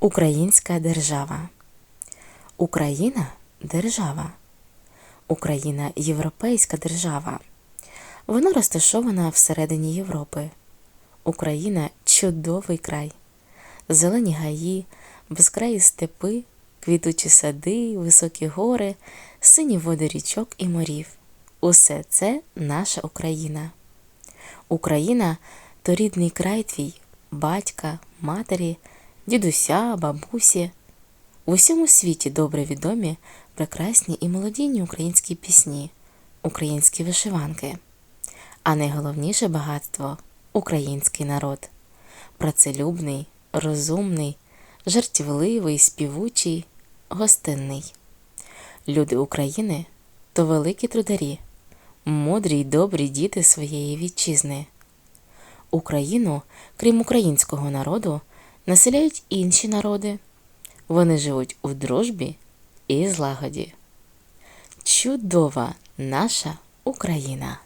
Українська держава. Україна держава. Україна європейська держава. Вона розташована всередині Європи. Україна чудовий край. Зелені гаї, безкраї степи, квітучі сади, високі гори, сині води річок і морів. Усе це наша Україна. Україна то рідний край твій, батька, матері, дідуся, бабусі. У всьому світі добре відомі прекрасні і мелодійні українські пісні, українські вишиванки. А найголовніше багатство український народ. Працелюбний, розумний, жартівливий, співучий, гостинний. Люди України то великі трударі, мудрі й добрі діти своєї вітчизни. Україну, крім українського народу, населяють інші народи. Вони живуть у дружбі і злагоді. Чудова наша Україна!